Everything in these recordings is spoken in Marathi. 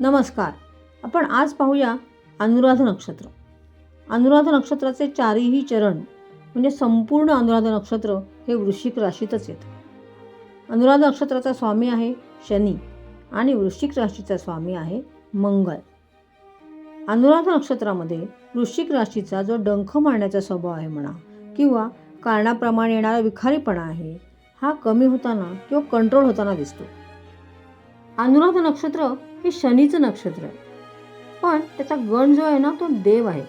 नमस्कार. आपण आज पाहूया अनुराध नक्षत्र. अनुराध नक्षत्राचे चारही चरण म्हणजे संपूर्ण अनुराध नक्षत्र हे वृश्चिक राशीतच येतं. अनुराध नक्षत्राचा स्वामी आहे शनी आणि वृश्चिक राशीचा स्वामी आहे मंगळ अनुराध नक्षत्रामध्ये वृश्चिक राशीचा जो डंख मारण्याचा स्वभाव आहे म्हणा किंवा कारणाप्रमाणे येणारा विखारीपणा आहे हा कमी होताना किंवा कंट्रोल होताना दिसतो. अनुराध नक्षत्र हे शनीचं नक्षत्र आहे. पण त्याचा गण जो आहे ना तो देव आहे.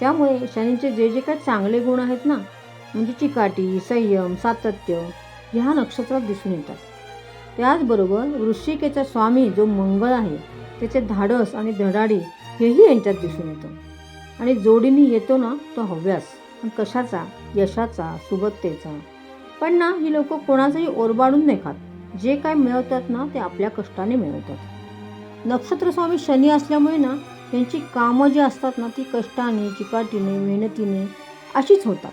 त्यामुळे शनीचे जे जे काही चांगले गुण आहेत ना म्हणजे चिकाटी संयम सातत्य ह्या नक्षत्रात दिसून येतात. त्याचबरोबर वृश्चिकेचा स्वामी जो मंगळ आहे त्याचे धाडस आणि धडाडी हेही यांच्यात दिसून येतं. आणि जोडीने येतो ना तो हव्यास. पण कशाचा? यशाचा सुबत्तेचा. पण ना ही लोक कोणाचाही ओरबाडून नाही खात. जे काय मिळवतात ना ते आपल्या कष्टाने मिळवतात. नक्षत्रस्वामी शनी असल्यामुळे ना त्यांची कामं जी असतात ना ती कष्टाने चिकाटीने मेहनतीने अशीच होतात.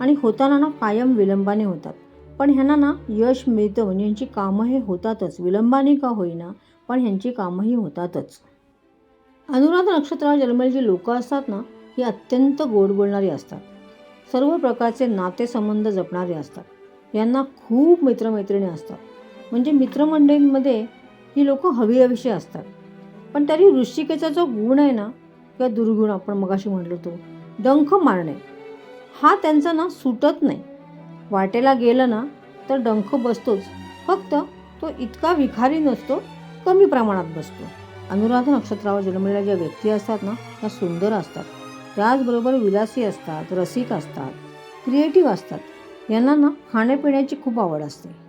आणि होताना ना कायम विलंबाने होतात. पण ह्यांना ना यश मिळतं म्हणजे ह्यांची कामं हे होतातच. विलंबाने का होईना पण ह्यांची कामंही होतातच. अनुराध नक्षत्रावर जन्मलेली जी लोकं असतात ना ही अत्यंत गोड बोलणारी असतात. सर्व प्रकारचे नातेसंबंध जपणारे असतात. यांना खूप मित्रमैत्रिणी असतात. म्हणजे मित्रमंडळींमध्ये ही लोक हवी हवीशी असतात. पण तरी ऋषिकेचा जो गुण आहे ना किंवा दुर्गुण आपण मगाशी म्हटलो तो डंख मारणे हा त्यांचा ना सुटत नाही. वाटेला गेलं ना तर डंख बसतोच. फक्त तो इतका विखारी नसतो कमी प्रमाणात बसतो. अनुराधा नक्षत्रावर जन्मलेल्या ज्या व्यक्ती असतात ना त्या सुंदर असतात. त्याचबरोबर विलासी असतात रसिक असतात क्रिएटिव्ह असतात. यांना ना खाण्यापिण्याची खूप आवड असते.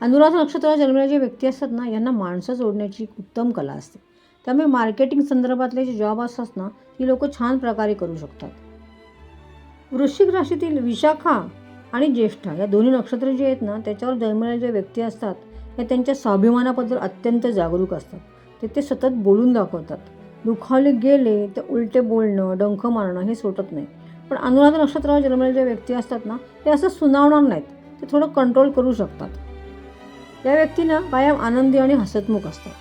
अनुराध नक्षत्राला जन्मलेल्या ज्या व्यक्ती असतात ना यांना माणसं जोडण्याची उत्तम कला असते. त्यामुळे मार्केटिंग संदर्भातले जे जॉब असतात ना ती लोक छान प्रकारे करू शकतात. वृश्चिक राशीतील विशाखा आणि ज्येष्ठा या दोन्ही नक्षत्र जे आहेत ना त्याच्यावर जन्मलेल्या ज्या व्यक्ती असतात या त्यांच्या स्वाभिमानाबद्दल अत्यंत जागरूक असतात. ते ते सतत बोलून दाखवतात. दुखावले गेले तर उलटे बोलणं डंख मारणं हे सुटत नाही. पण अनुराध नक्षत्रावर जन्मलेल्या ज्या व्यक्ती असतात ना ते असं सुनावणार नाहीत. ते थोडं कंट्रोल करू शकतात. या व्यक्तींना कायम आनंदी आणि हसतमुख असतात.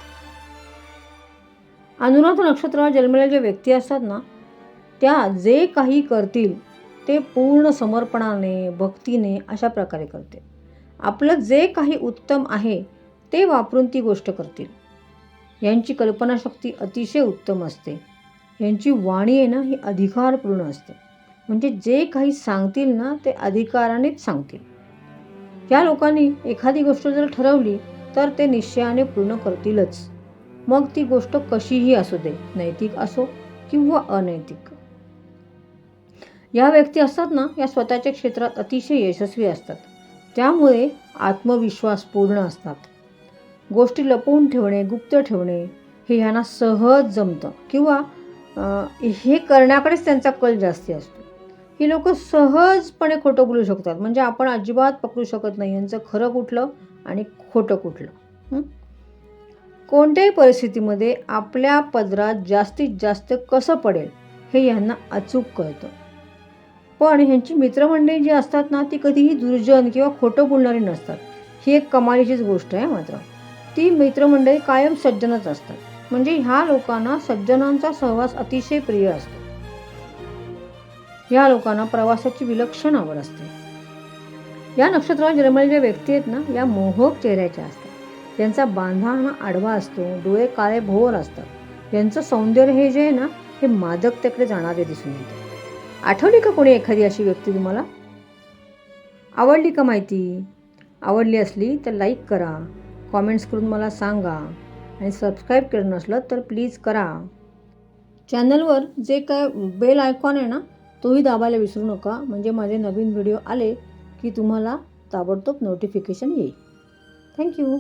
अनुराध नक्षत्रावर जन्मलेल्या ज्या व्यक्ती असतात ना त्या जे काही करतील ते पूर्ण समर्पणाने भक्तीने अशा प्रकारे करते. आपलं जे काही उत्तम आहे ते वापरून ती गोष्ट करतील. यांची कल्पनाशक्ती अतिशय उत्तम असते. यांची वाणी आहे ना ही अधिकारपूर्ण असते. म्हणजे जे काही सांगतील ना ते अधिकारानेच सांगतील. या लोकांनी एखादी गोष्ट जर ठरवली तर ते निश्चयाने पूर्ण करतीलच. मग ती गोष्ट कशीही असू दे नैतिक असो किंवा अनैतिक. या व्यक्ती असतात ना या स्वतःच्या क्षेत्रात अतिशय यशस्वी असतात. त्यामुळे आत्मविश्वास पूर्ण असतात. गोष्टी लपवून ठेवणे गुप्त ठेवणे हे ह्यांना सहज जमतं किंवा हे करण्याकडेच त्यांचा कल जास्ती असतो. ही लोक सहजपणे खोटं बोलू शकतात. म्हणजे आपण अजिबात पकडू शकत नाही. यांचं खरं कुठलं आणि खोटं कुठलं? कोणत्याही परिस्थितीमध्ये आपल्या पदरात जास्तीत जास्त कसं पडेल हे यांना अचूक कळतं. पण ह्यांची मित्रमंडळी जी असतात ना ती कधीही दुर्जन किंवा खोटं बोलणारी नसतात. ही एक कमालीचीच गोष्ट आहे मात्र. ती मित्रमंडळी कायम सज्जनच असतात. म्हणजे ह्या लोकांना सज्जनांचा सहवास अतिशय प्रिय असतो. या लोकांना प्रवासाची विलक्षण आवड असते. या नक्षत्रावर जन्मलेल्या व्यक्ती आहेत ना या मोहक चेहऱ्याच्या असतात. त्यांचा बांधा हा आडवा असतो डोळे काळे भोर असतात. यांचं सौंदर्य हे जे आहे ना हे मादकतेकडे जाणारे दिसून येते. आठवली का कोणी एखादी अशी व्यक्ती तुम्हाला? आवडली का माहिती? आवडली असली तर लाईक करा कॉमेंट्स करून मला सांगा आणि सबस्क्राईब केलं नसलं तर प्लीज करा. चॅनलवर जे काय बेल आयकॉन आहे ना तोही दाबायला विसरू नका. म्हणजे माझे नवीन व्हिडिओ आले की तुम्हाला ताबडतोब नोटिफिकेशन येईल. थँक्यू